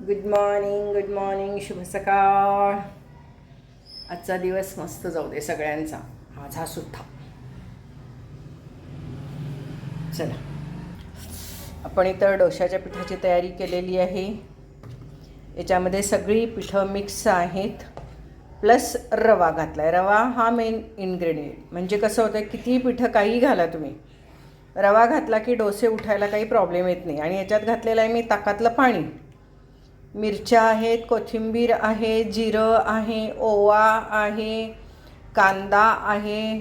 Good morning good morning शुभ सकाळ. आजचा दिवस मस्त जाऊ दे सगळ्यांचा. माझा सुद्धा. चला. आपण इथं डोशाच्या पिठाची तयारी केलेली आहे. याच्यामध्ये सगळी पिठं मिक्स आहेत. प्लस रवा घातला आहे रवा हा मेन इन्ग्रेडियंट म्हणजे कसं होतं कितीही पिठं काहीही घाला तुम्ही. रवा घातला की डोसे उठायला काही प्रॉब्लेम येत नाही. आणि याच्यात घातलेलं आहे मी ताकातलं पाणी. मिरच्या आहेत कोथिंबीर आहे जिरं आहे ओवा आहे कांदा आहे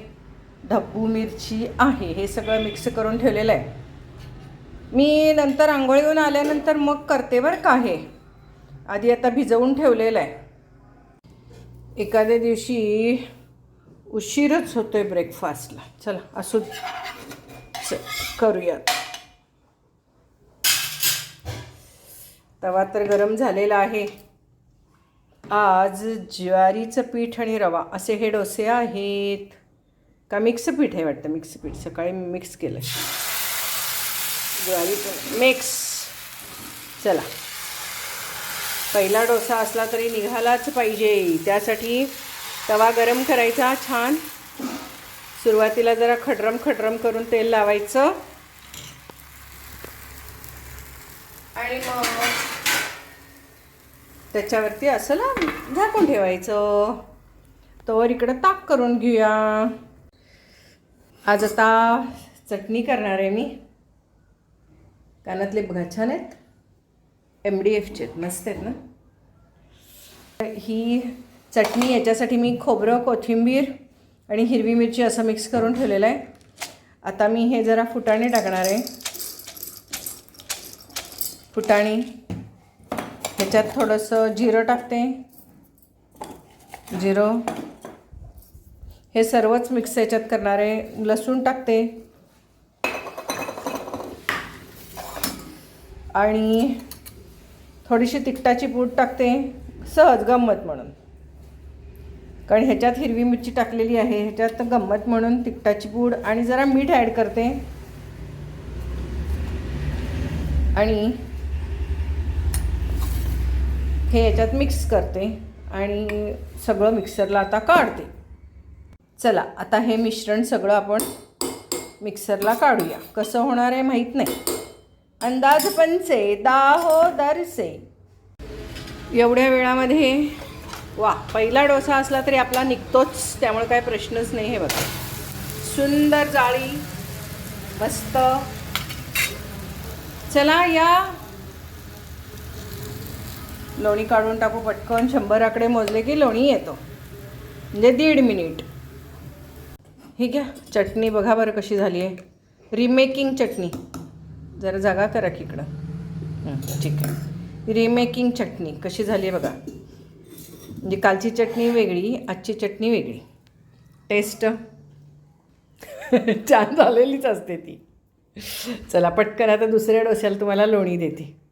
ढब्बू मिरची आहे. हे सगळं मिक्स करून ठेवलेलं आहे. मी नंतर आंघोळीहून आल्यानंतर मग करते बरं का हे. आधी आता भिजवून ठेवलेलं आहे. एखाद्या दिवशी उशीरच होतो आहे ब्रेकफास्टला चला असू करूयात. तवा तर गरम झालेला आहे. आज ज्वारीचं पीठ आणि रवा असे हे डोसे आहेत. का मिक्स पीठ आहे वाटतं? मिक्स पीठ. सकाळी मिक्स केलं ज्वारीचं मिक्स. चला. पहिला डोसा असला तरी निघालाच पाहिजे. त्यासाठी तवा गरम करायचा छान. सुरुवातीला जरा खडरम खडरम करून तेल लावायचं. आणि मग त्याच्यावरती असं ना झाकून ठेवायचं. तोवर इकडं ताक करून घेऊया. आज आता चटणी करणार आहे मी. कानातले बघा छान आहेत. एम डी एफचे आहेत मस्त आहेत ना. ही चटणी याच्यासाठी मी खोबरं कोथिंबीर आणि हिरवी मिरची असं मिक्स करून ठेवलेलं आहे. आता मी हे जरा फुटाणे टाकणार आहे. फुटाणे. ह्याच्यात थोडंसं जिरं टाकते. जिरं. हे सर्वच मिक्स याच्यात करणार आहे. लसूण टाकते. आणि थोडीशी तिखटाची पूड टाकते. सहज गंमत म्हणून. कारण ह्याच्यात हिरवी मिरची टाकलेली आहे. ह्याच्यात गंमत म्हणून तिखटाची पूड आणि जरा मीठ ॲड करते. आणि हे याच्यात मिक्स करते आणि सगळं मिक्सरला आता काढते. चला आता हे मिश्रण सगळं आपण मिक्सरला काढूया. कसं होणार आहे माहीत नाही. अंदाज पंचे दाहो दरसे. एवढ्या वेळामध्ये वा पहिला डोसा असला तरी आपला निघतोच त्यामुळे काय प्रश्नच नाही हे बघा. सुंदर जाळी मस्त. चला या लोणी काढून टाकू पटकन. शंभर आकडे मोजले की लोणी येतो. म्हणजे दीड मिनिट. ही घ्या. चटणी बघा बरं कशी झाली आहे. रिमेकिंग चटणी. जरा जागा करा की इकडं. ठीक आहे. रिमेकिंग चटणी. कशी झाली आहे बघा. म्हणजे कालची चटणी वेगळी आजची चटणी वेगळी. टेस्ट छान झालेलीच असते ती. चला पटकन आता दुसऱ्या डोस्याला तुम्हाला लोणी देते.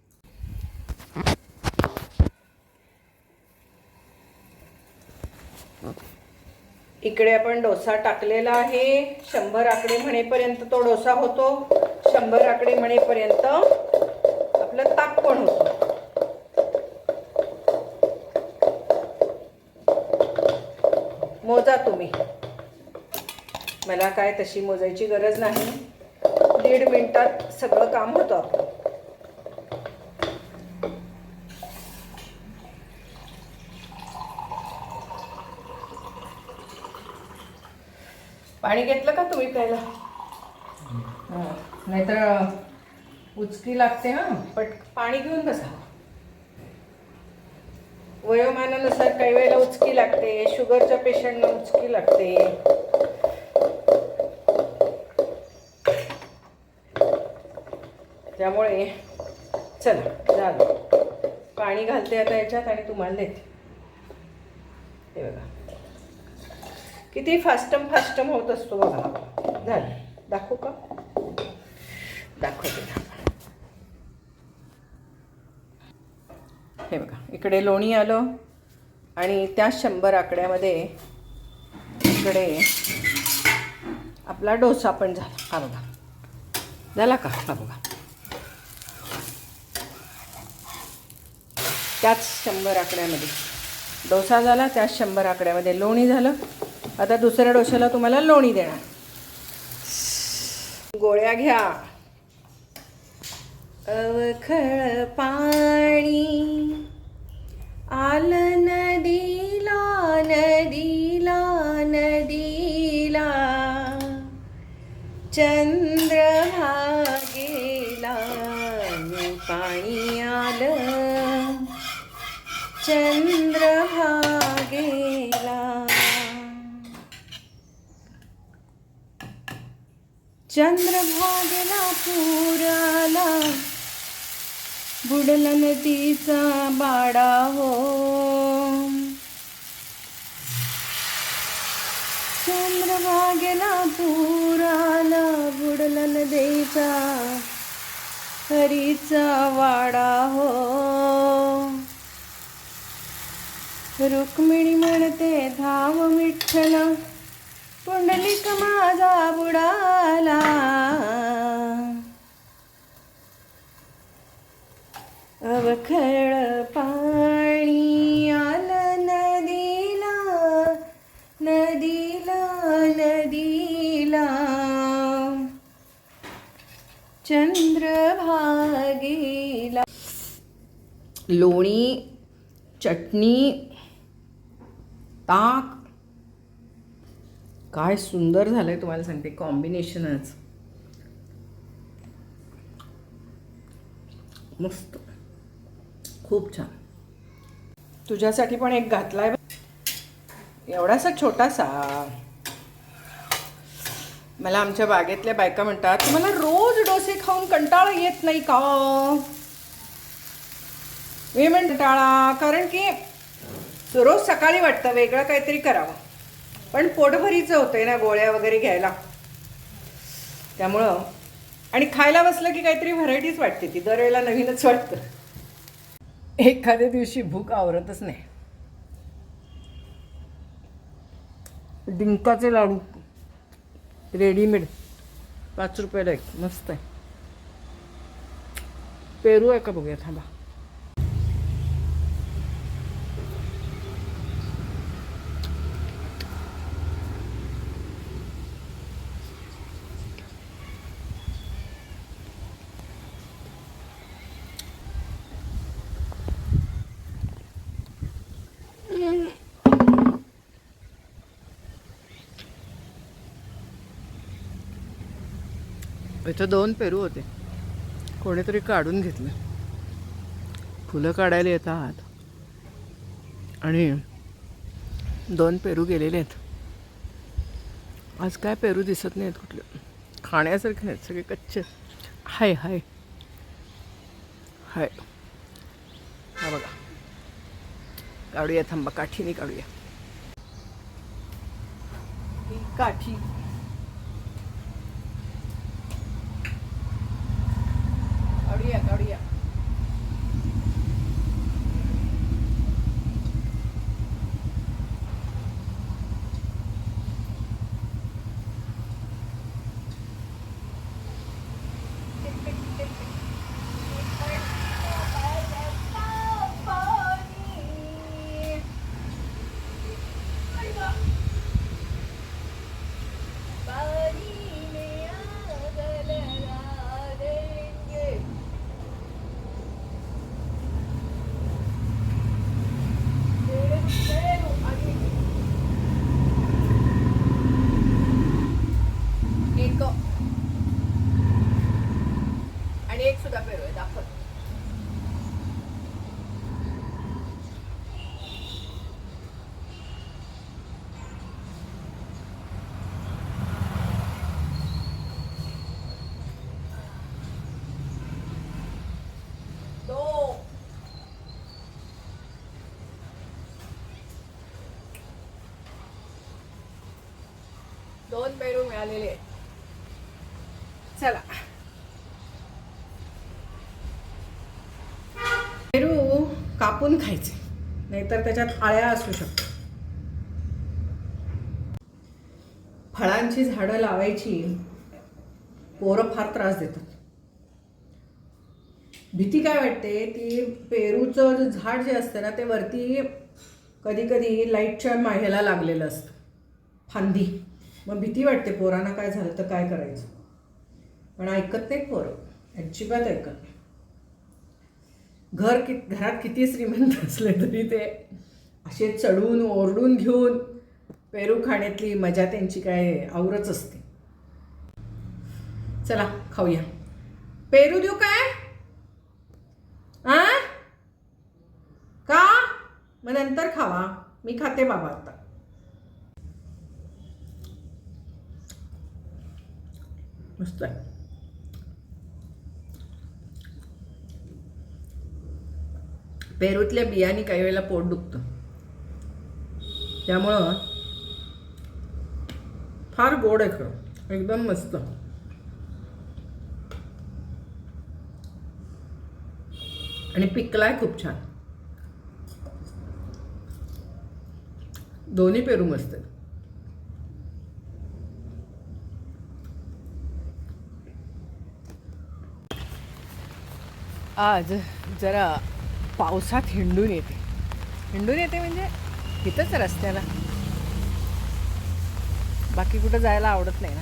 इकडे आपण डोसा टाकलेला आहे. शंभर आकडे म्हणेपर्यंत तो डोसा होतो. शंभर आकडे म्हणेपर्यंत आपलं ताक पण होतं. मोजा तुम्ही. मला काय तशी मोजायची गरज नाही. दीड मिनिटात सगळं काम होतं आपलं. पाणी घेतलं का तुम्ही प्यायला? हां. नाहीतर उचकी लागते हां. पट पाणी घेऊन बसा. वयोमानानुसार काही वेळेला उचकी लागते शुगरच्या पेशंटना उचकी लागते. त्यामुळे चला झालं. पाणी घालते आता याच्यात आणि तुम्हाला देते. हे बघा. किती फास्टम फास्टम होत असतो बघा. झालं. दाखवू का? दाखवते हे बघा इकडे लोणी आलं आणि त्या शंभर आकड्यामध्ये इकडे आपला डोसा पण झाला. हा बघा. झाला का? हा बघा. त्याच शंभर आकड्यामध्ये. डोसा झाला त्याच शंभर आकड्यामध्ये लोणी झालं. आता दुसऱ्या डोशाला तुम्हाला लोणी देणार. गोळ्या घ्या. अवखळ पाणी आलं नदीला चंद्रभागेला पुराला बुडला नदीचा बाडा हो. चंद्रभागेला पुराला बुडला नदीचा हरीचा वाडा हो. रुक्मिणी म्हणते धाव विठ्ठला पुंडलिक माझा बुडाला. अवखळ पाणी आलं नदीला नदीला नदीला. चंद्रभागेला. लोणी चटणी ताक काय सुंदर झालंय तुम्हाला सांगते कॉम्बिनेशनच मस्त. खूप छान. तुझ्यासाठी पण एक घातलाय एवढासा छोटासा. मला आमच्या बागेतल्या बायका म्हणतात तुम्हाला रोज डोसे खाऊन कंटाळा येत नाही का? मी म्हणते टाळा. कारण की रोज सकाळी वाटतं वेगळं काहीतरी करावं. पण पोटभरीचं होतंय ना गोळ्या वगैरे घ्यायला. त्यामुळं आणि खायला बसलं की काहीतरी व्हरायटीच वाटते ती दरवेळेला नवीनच वाटतं. एखाद्या दिवशी भूक आवरतच नाही. डिंकाचे लाडू रेडीमेड पाच रुपयाला एक मस्त आहे. पेरू आहे का बघूया थांबा. इथं दोन पेरू होते. कोणीतरी काढून घेतले. फुलं काढायला येतात. आणि दोन पेरू गेलेले आहेत. आज काय पेरू दिसत नाहीत कुठले. खाण्यासारखे नाहीत सगळे कच्चे. हाय हाय. हाय. हा बघा. काढूया थांबा काठीने काढूया. काठी. ਹੈ ਕੜੀ आणि एक सुद्धा पेरू आहे दाखव दो दोन पेरू मिळालेले आहेत. चला कापून खायचे. नाहीतर त्याच्यात आळ्या असू शकतात. फळांची झाडं लावायची पोरं फार त्रास देतात. भीती काय वाटते? ती पेरूचं झाड जे असतं ना ते वरती कधी कधी लाईटच्या माह्याला लागलेलं असतं. फांदी. मग भीती वाटते पोरांना काय झालं तर काय करायचं? पण ऐकत नाही पोरं. अजिबात ऐकत नाही घर कि घरात किती श्रीमंत असले तरी ते असे चढून ओरडून घेऊन पेरू खाण्यातली मजा त्यांची काय आवरच असते. चला खाऊया. पेरू देऊ काय? आ? का? मग नंतर खावा. मी खाते बाबा आता. मस्त आहे. पेरूतल्या बियाने काही वेळेला पोट दुखतं. त्यामुळं फार गोड आहे खरं. एकदम मस्त. आणि पिकलाय खूप छान. दोन्ही पेरू मस्त आहेत. आज जरा पावसात हिंडून येते. हिंडून येते म्हणजे इथंच रस्त्याला. बाकी कुठं जायला आवडत नाही ना.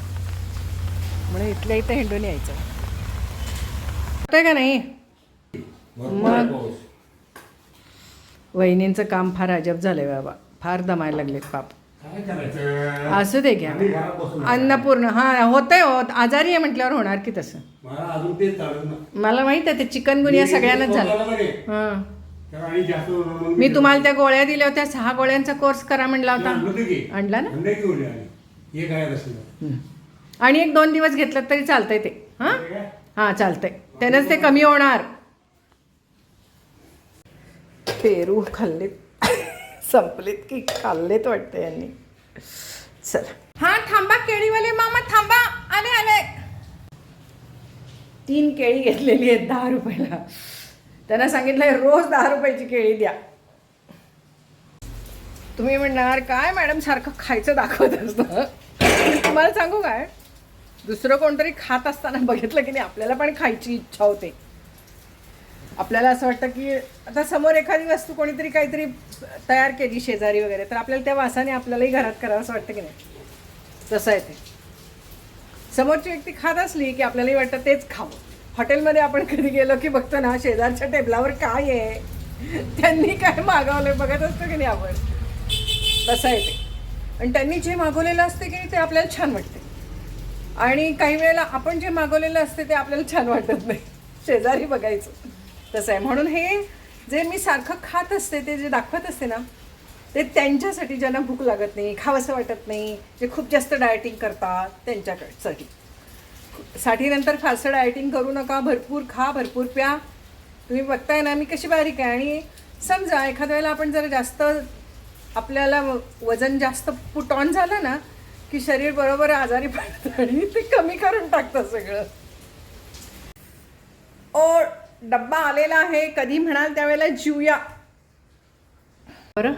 म्हणून इथल्या इथं हिंडून यायचं. वाटतंय का नाही? मग वहिनींचं काम फार अजब झालंय बाबा. फार दमायला लागलेत पाप. असू दे घ्या अन्नपूर्ण हा होतंय होत आजारी आहे म्हटल्यावर होणार की तसं. मला माहीत आहे ते चिकन गुनिया सगळ्यांनाच झालं. हां. मी तुम्हाला त्या गोळ्या दिल्या होत्या सहा गोळ्यांचा कोर्स करा म्हणला होता? आणला ना? आणि. एक दोन दिवस घेतलं तरी चालतंय ते. हां? हे चालतंय. त्यानंच ते कमी होणार. पेरू खाल्लेत. संपलेत की खाल्लेत वाटतं यांनी. चल. हा थांबा केळीवाले मामा थांबा. आले आले. तीन केळी घेतलेली आहेत दहा रुपयाला. त्यांना सांगितलंय रोज दहा रुपयाची केळी द्या. तुम्ही म्हणणार काय मॅडम सारखं खायचं दाखवत असतं? तुम्हाला सांगू काय? दुसरं कोणतरी खात असताना बघितलं की नाही आपल्याला पण खायची इच्छा होते. आपल्याला असं वाटतं की आता समोर एखादी वस्तू कोणीतरी काहीतरी तयार केली शेजारी वगैरे तर आपल्याला त्या वासाने आपल्यालाही घरात करावं असं वाटतं की नाही? तसं आहे ते. समोरची व्यक्ती खात असली की आपल्यालाही वाटतं तेच खावं. हॉटेलमध्ये आपण कधी गेलो की बघतो ना शेजारच्या टेबलावर काय आहे? त्यांनी काय मागवलं बघत असतो की नाही आपण? तसं आहे ते. आणि त्यांनी जे मागवलेलं असते की ते आपल्याला छान वाटते. आणि काही वेळेला आपण जे मागवलेलं असते ते आपल्याला छान वाटत नाही. शेजारी बघायचं. तसं आहे. म्हणून हे जे मी सारखं खात असते ते जे दाखवत असते ना ते त्यांच्यासाठी ज्यांना भूक लागत नाही खावंसं वाटत नाही जे खूप जास्त डायटिंग करतात त्यांच्याकडसाठी साठीनंतर फारसं डायटिंग करू नका भरपूर खा भरपूर प्या. तुम्ही बघताय ना मी कशी बारीक आहे. आणि समजा एखाद्या वेळेला आपण जर जास्त आपल्याला वजन जास्त पुट ऑन झालं ना की शरीर बरोबर आजारी पडतं आणि ते कमी करून टाकतं सगळं. ओ डब्बा आलेला आहे कधी म्हणाल त्यावेळेला जिवया. बरं.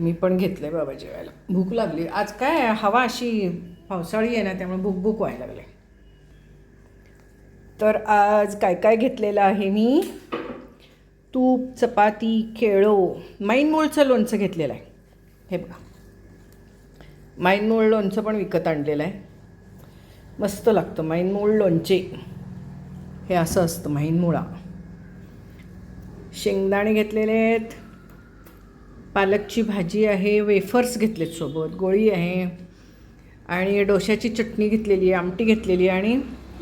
मी पण घेतलंय बाबा जेवायला. भूक लागली. आज काय हवा अशी पावसाळी आहे ना त्यामुळे भूक भूक व्हायला लागले. तर आज काय काय घेतलेलं आहे मी? तूप चपाती केळो माईनमोळचं लोणचं घेतलेलं आहे. हे बघा. माईनमोळ लोणचं पण विकत आणलेलं आहे. मस्त लागतं माईनमूळ लोणचे. हे असं असतं माईनमुळा शेंगदाणे घेतलेले आहेत. पालकची भाजी आहे वेफर्स घेतलेत सोबत गोळी आहे. आणि डोश्याची चटणी घेतलेली आहे आमटी घेतलेली आहे आणि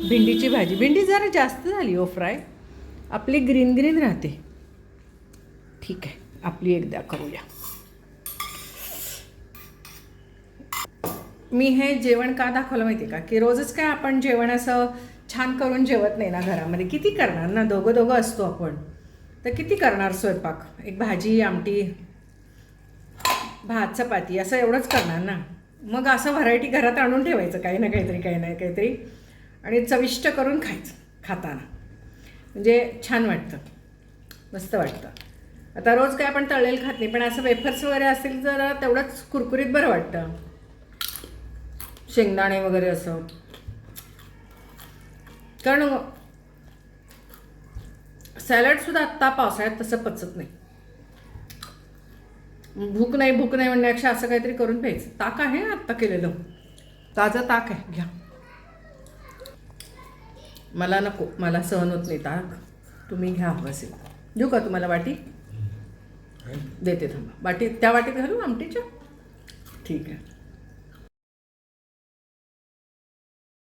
भेंडीची भाजी. भेंडी जरा जास्त झाली हो फ्राय. आपली ग्रीन ग्रीन राहते. ठीक आहे आपली एकदा करूया. मी हे जेवण का दाखवलं माहिती आहे का? की रोजच काय आपण जेवण असं छान करून जेवत नाही ना घरामध्ये. किती करणार ना? दोघं दोघं असतो आपण. तर किती करणार स्वयंपाक? एक भाजी आमटी भात चपाती असं एवढंच करणार ना? मग असं व्हरायटी घरात आणून ठेवायचं काही ना काहीतरी काही ना काहीतरी. आणि चविष्ट करून खायचं खाताना. म्हणजे छान वाटतं. मस्त वाटतं. आता रोज काय आपण तळलेलं खात नाही पण असं वेफर्स वगैरे असेल जरा तेवढंच कुरकुरीत बरं वाटतं. शेंगदाणे वगैरे असं. कारण सॅलडसुद्धा आत्ता पावसाळ्यात तसं पचत नाही. भूक नाही भूक नाही म्हणण्यापेक्षा असं काहीतरी करून प्यायचं. ताक आहे ना आत्ता केलेलं. ताजं ताक आहे घ्या. मला नको मला सहन होत नाही ताक. तुम्ही घ्या असेल देऊ का तुम्हाला वाटी? देते थांबा. वाटी त्या वाटीत घालू आमटीच्या? ठीक आहे.